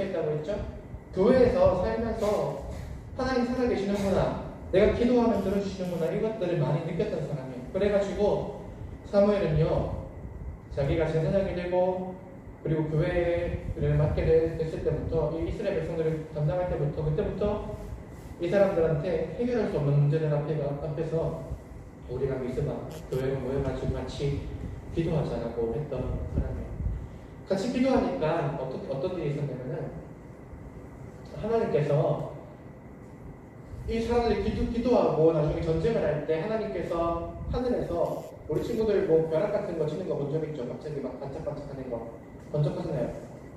했다고 했죠? 교회에서 살면서 하나님 살아계시는구나. 내가 기도하면 들어주시는구나. 이것들을 많이 느꼈던 사람이에요. 그래가지고 사무엘은요, 자기가 제사장이 되고 그리고 교회를 맡게 됐을 때부터 이 이스라엘 백성들을 담당할 때부터 그때부터 이 사람들한테 해결할 수 없는 문제들 앞에, 앞에서 우리가 믿으마 교회가 모여가지고 같이 기도하자라고 했던 사람이에요. 같이 기도하니까 어떤, 어떤 일이 있었냐면은 하나님께서 이 사람들이 기도, 기도하고 나중에 전쟁을 할 때 하나님께서 하늘에서 우리 친구들 뭐 벼락 같은 거 치는 거 본 적 있죠? 갑자기 막 반짝반짝 하는 거. 번쩍하잖아요.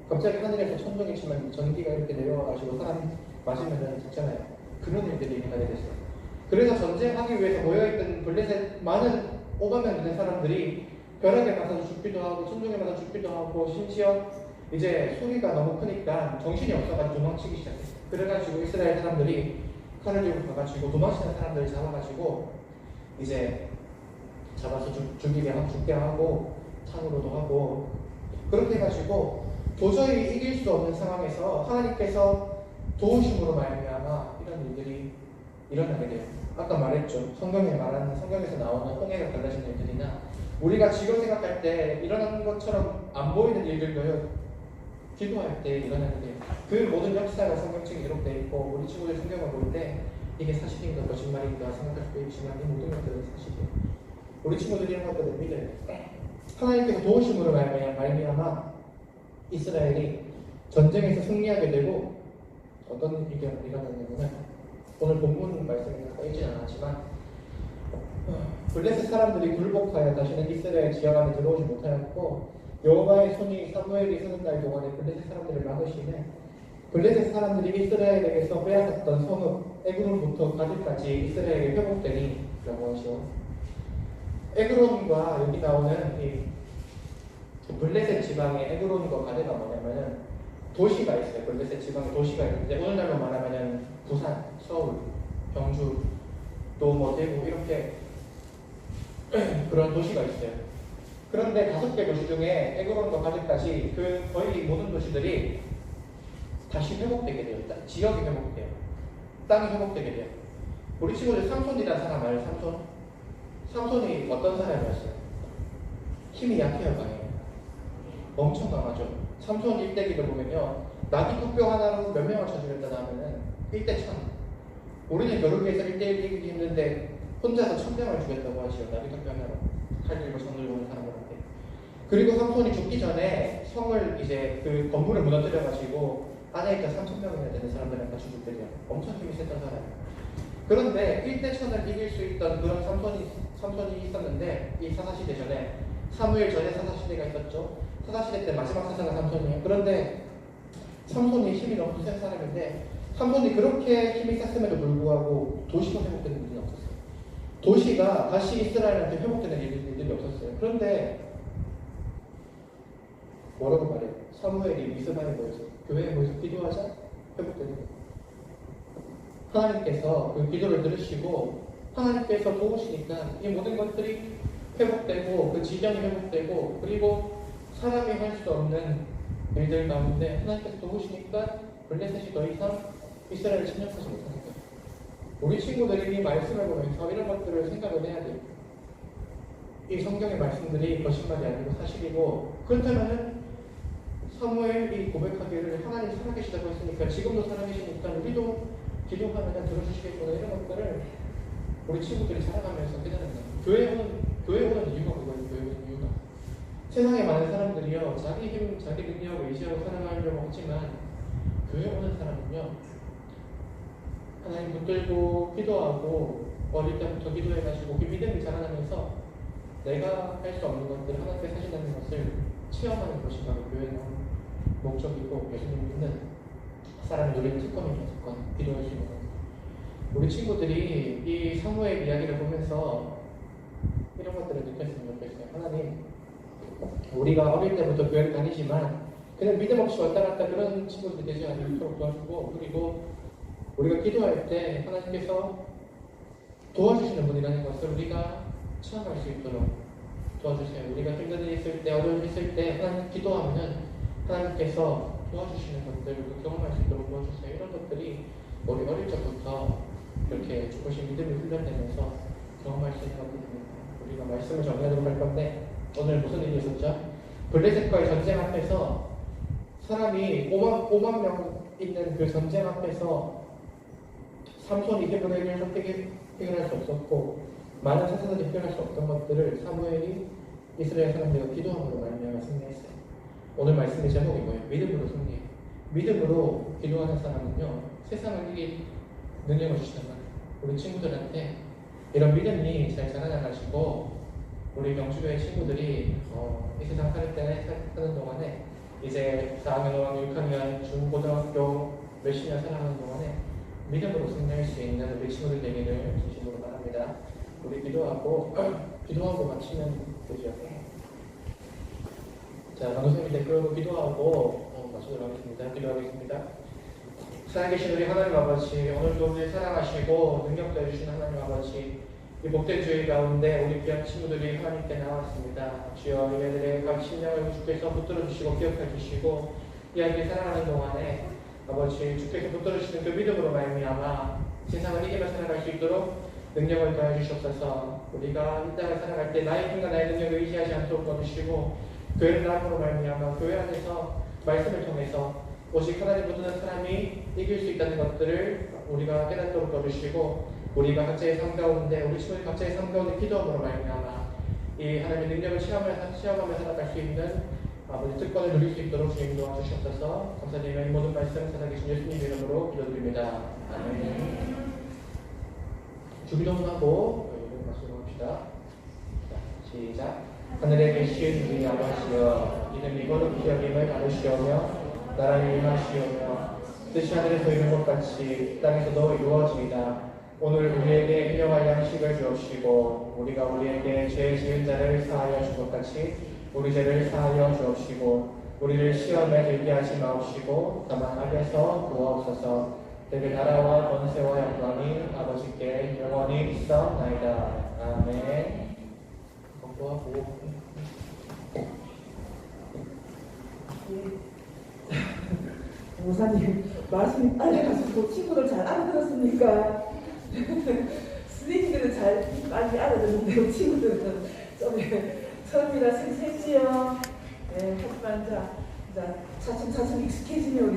갑자기 하늘에서 천둥이 치면 전기가 이렇게 내려와가지고 사람 맞으면 죽잖아요. 그런 일들이 일어나게 됐어요. 그래서 전쟁하기 위해서 모여있던 블레셋 많은 5만명 되는 사람들이 벼락에 맞아서 죽기도 하고 천둥에 맞아 죽기도 하고 심지어 이제 소리가 너무 크니까 정신이 없어가지고 도망치기 시작했어요. 그래가지고 이스라엘 사람들이 칼을 들고 가가지고 도망치는 사람들을 잡아가지고 이제 잡아서 죽, 죽이게 하고 죽게 하고 창으로도 하고 그렇게 해가지고 도저히 이길 수 없는 상황에서 하나님께서 도우심으로 말미암아 이런 일들이 일어나게 돼요. 아까 말했죠. 성경에 말하는 성경에서 나오는 홍해가 갈라진 일들이나 우리가 지금 생각할 때 일어나는 것처럼 안 보이는 일들도요. 기도할 때 일어나게 돼요. 그 모든 역사가 성경책에 기록되어 있고 우리 친구들 성경을 볼 때 이게 사실인가 거짓말인가 생각할 수도 있지만 이 모든 것들은 사실이에요. 우리 친구들이 이런 것들을 믿어요. 하나님께서 도우심으로 말미암아, 이스라엘이 전쟁에서 승리하게 되고 어떤 일이 일어나냐면은 오늘 본문 말씀에 아까 읽진 않았지만 어, 블레셋 사람들이 굴복하여 다시는 이스라엘 지역 안에 들어오지 못하였고 여호와의 손이 사무엘이 서는 날 동안에 블레셋 사람들을 막으시네 블레셋 사람들이 이스라엘에게서 빼앗았던 성읍 에그론부터 가드까지 이스라엘에 회복되니 라고 하시오 에그론과 여기 나오는 이 블레셋 지방의 에그론과 가드가 뭐냐면은 도시가 있어요. 블레셋 지방에 도시가 있는데 오늘날로 말하면은 부산, 서울, 경주, 또 뭐 대구 이렇게 그런 도시가 있어요. 그런데 다섯 개 도시 중에 에그론과 가드까지 그 거의 모든 도시들이 다시 회복되게. 땅- 지역이 회복돼요. 땅이 회복되게 돼요. 우리 친구들 삼손이라는 사람 알아요? 삼손? 삼손이 어떤 사람이었어요? 힘이 약해요, 강해요. 엄청 강하죠. 삼손 일대기를 보면요. 나귀 뚝뼈 하나로 몇 명을 쳐주겠다 하면은 1대 천. 우리는 겨루기에서 1대 1 이기기 힘든데 혼자서 천 명을 주겠다고 하시오. 나귀 뚝뼈 하나로. 칼 들고 손을 보는 사람들한테. 그리고 삼손이 죽기 전에 성을 이제 그 건물을 무너뜨려가지고 안에 있던 3천 명이나 되는 사람들을 같이 죽게 돼요. 엄청 힘이 셌던 사람이에요. 그런데 1대 천을 이길 수 있던 그런 삼손이, 삼손이 있었는데 이 사사시대 전에 사무엘 전에 사사시대가 있었죠. 사사시대 때 마지막 사사가 삼손이에요. 그런데 삼손이 힘이 너무 센 사람인데 삼손이 그렇게 힘이 셌음에도 불구하고 도시가 회복되는 일이 없었어요. 도시가 다시 이스라엘한테 회복되는 일들이, 없었어요. 그런데 뭐라고 말해요? 사무엘이 미스바에 모여서 교회에 모여서 기도하자 회복되는 거예요. 하나님께서 그 기도를 들으시고 하나님께서 도우시니까 이 모든 것들이 회복되고 그 지경이 회복되고 그리고 사람이 할 수 없는 일들 가운데 하나님께서 도우시니까 블레셋이 더 이상 이스라엘을 침략하지 거예요. 우리 친구들이 이 말씀을 보면서 이런 것들을 생각을 해야 돼요. 이 성경의 말씀들이 거짓말이 아니고 사실이고 그렇다면은 사무엘이 고백하기를 하나님 살아계시다고 했으니까 지금도 살아계시니까 우리도 기도하면 들어주시겠구나 이런 것들을 우리 친구들이 살아가면서 깨달은 거예요. 교회 오는 교회 오는 이유가 그거예요. 교회 오는 이유가 세상에 많은 사람들이요 자기 힘, 자기 능력을 의지하고 살아가려고 하지만 교회 오는 사람은요 하나님 붙들고 기도하고 어릴 때부터 기도해가지고 그 믿음이 자라나면서 내가 할 수 없는 것들 하나님께 사신다는 것을 체험하는 것이 바로 교회의 목적이고 예수님 믿는 사람이 누리는 특권이죠. 특권 있는 것 우리 친구들이 이 사무의 이야기를 보면서 이런 것들을 느꼈으면 좋겠어요. 하나님 우리가 어릴 때부터 교회를 다니지만 그냥 믿음 없이 왔다 갔다 그런 친구들이 되지 않도록 도와주고 그리고 우리가 기도할 때 하나님께서 도와주시는 분이라는 것을 우리가 체험할 수 있도록 도와주세요. 우리가 힘든 일이 있을 때, 어려운 일이 있을 때 하나님 기도하면 하나님께서 도와주시는 것들도 경험할 수 있도록 도와주세요. 이런 것들이 우리 어릴 적부터 이렇게 조금씩 믿음이 훈련되면서 경험할 수 있는 것들입니다. 우리가 말씀을 정리하도록 할 건데 오늘 무슨 일이 있었죠? 블레셋과의 전쟁 앞에서 사람이 5만, 5만 명 있는 그 전쟁 앞에서 삼손이 해결을 해결, 해결할 수 없었고 많은 사사들이 해결할 수 없던 것들을 사무엘이 이스라엘 사람들과 기도함으로 말미암아 승리했어요. 오늘 말씀의 제목이 뭐예요? 믿음으로 승리. 믿음으로 기도하는 사람은요 세상을 이길 능력을 주시는. 우리 친구들한테 이런 믿음이 잘 자라나가지고 우리 경주교회 친구들이 어, 이 세상 살때 사는 동안에 이제 4학년, 5학년, 6학년, 중고등학교 몇십 년 살아가는 동안에 믿음으로 승리할 수 있는 우리 친구들 되기를 진심으로 바랍니다. 우리 기도하고 기도하고 마치면 되죠. 자, 방송님 댓글로 기도하고 어, 마치도록 하겠습니다. 기도하겠습니다. 살아계신 우리 하나님 아버지, 오늘도 우리 사랑하시고 능력도 해주신 하나님 아버지, 이 복된 주의 가운데 우리 귀한 친구들이 하나님께 나왔습니다. 주여 얘네들의 각 심령을 주께서 붙들어 주시고 기억해 주시고 이 아이들이 살아가는 동안에 아버지 주께서 붙들어 주시는 그 믿음으로 말미암아 세상을 이기며 살아갈 수 있도록 능력을 더해 주시옵소서. 우리가 이 땅을 살아갈 때 나의 힘과 나의 능력을 의지하지 않도록 도와주시고 교회를 나음으로 말미암아 교회 안에서 말씀을 통해서 오직 하나님 붙드는 사람이 이길 수 있다는 것들을 우리가 깨닫도록 도와주시고 우리가 각자의 삶 가운데 우리 친구들 각자의 삶 가운데 기도함으로 말미암아 이 하나님의 능력을 체험하며, 체험하며 살아갈 수 있는 아버지 특권을 누릴 수 있도록 주님 도와주시옵소서. 감사드리며 이 모든 말씀 살아계신 예수님 이름으로 기도드립니다. 아멘. 주기도문 하고 여러분 말씀합시다. 자, 시작. 하늘에 계신 우리 아버지여 이름이 거룩히 여김을 받으시오며 나라를 임하시오며 뜻이 하늘에서 이룬 것 같이 땅에서도 이루어지이다. 오늘 우리에게 일용할 양식을 주옵시고 우리가 우리에게 죄 지은 자를 사하여 준 것 같이 우리 죄를 사하여 주옵시고 우리를 시험에 들게 하지 마옵시고 다만 악에서 구하옵소서. 내게 나라와 권세와 영광이 아버지께 영원히 있어나이다. 아멘. 공부하고 목사님 말씀이 빨라가지고 친구들 잘 알아들었습니까? 스님들은 잘 빨리 알아듣는데 친구들은. 좀 처음이라 생생지요. 네, 하지만 자, 자 차츰차츰 익숙해지면 우리